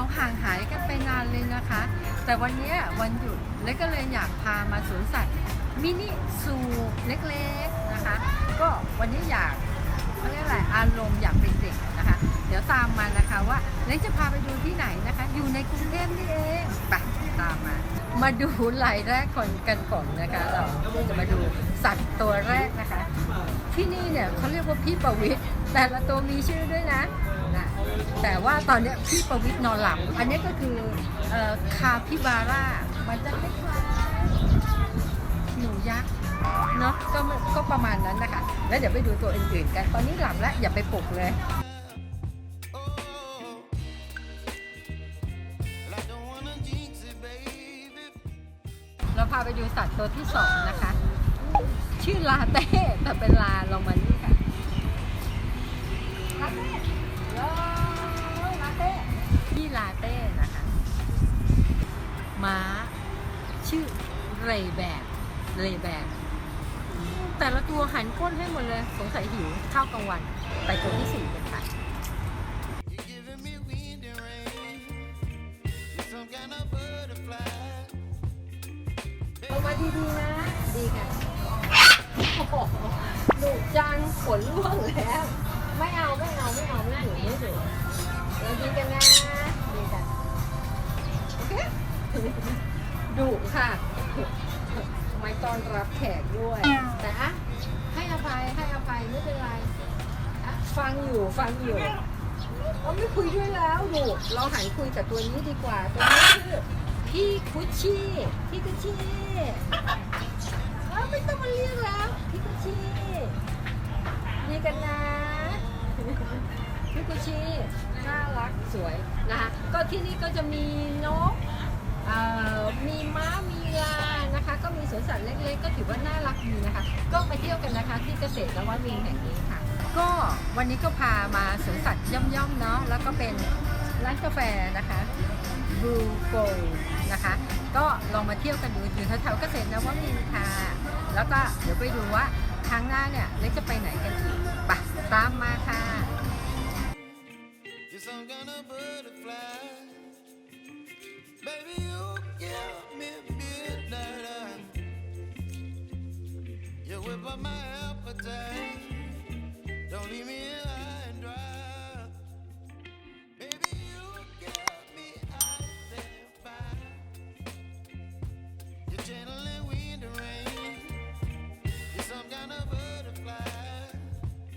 เราห่างหายกันไปนานเลยนะคะ แต่วันนี้วันหยุดเล็กก็เลยอยากพามาสวนสัตว์มินิซูเล็กๆนะคะ ก็วันนี้อยากเขาเรียกอะไรอารมณ์อยากเป็นเด็กนะคะ เดี๋ยวตามมานะคะว่าเล็กจะพาไปดูที่ไหนนะคะ อยู่ในกรุงเทพนี่เองไปตามมามาดูลายแรกคนกันก่อนนะคะ เราจะมาดูสัตว์ตัวแรกนะคะ ที่นี่เนี่ยเขาเรียกว่าพี่ประวิทย์แต่ละตัวมีชื่อด้วยนะ แต่ว่าตอนเนี้ยพี่ประวิทย์นอนหลับ อันนี้ก็คือคาพิบาร่า มันจะคล้ายๆหนูยักษ์เนาะก็ก็ประมาณนั้นนะคะ แล้วเดี๋ยวไปดูตัวอื่นๆกัน ตอนนี้หลับแล้วอย่าไปปลุกเลยเราพาไปดูสัตว์ตัวที่สองนะคะ ชื่อลาเต้แต่เป็นลาลองมานี่ค่ะลาเต้ ลาเต้นะคะม้าชื่อเรแบกเรแบกแต่ละตัวหันก้นให้หมดเลย สงสัยหิวข้าวกลางวัน ไปตัวที่สี่กันค่ะลงมาดีๆนะ ดีค่ะหดุจังขนร่วงแล้ว ไม่เอา ไม่เอา ไม่เอา ไม่ดุไม่ดุเราดีกันนะดีกันโอเค ดุค่ะไม่ต้อนรับแขกด้วย แต่อะให้อภัยให้อภัยไม่เป็นไรอะฟังอยู่ฟังอยู่เราไม่คุยด้วยแล้วดุเราหันคุยกับตัวนี้ดีกว่า ตัวนี้ชื่อพี่คุชชี่พี่คุชชี่ไม่ต้องมาเรียกแล้ว พี่คุชชี่ดีกันนะ พี่คุชชี่น่ารักสวยนะคะก็ที่นี่ก็จะมีนก เอ่อมีม้ามีลานะคะ ก็มีสวนสัตว์เล็กๆ ก็ถือว่าน่ารักดีนะคะ ก็ไปเที่ยวกันนะคะที่เกษตรนวมินทร์แห่งนี้ค่ะ ก็วันนี้ก็พามาสวนสัตว์ย่อมๆเนาะแล้วก็เป็นร้านกาแฟนะคะบลูโกนะคะ ก็ลองมาเที่ยวกันดูอยู่แถวๆเกษตรนวมินทร์ค่ะ แล้วก็เดี๋ยวไปดูว่าครั้งหน้าเนี่ยเล็กจะไปไหนกันอีกไปตามมาค่ะ You're some kind of butterfly. Baby, you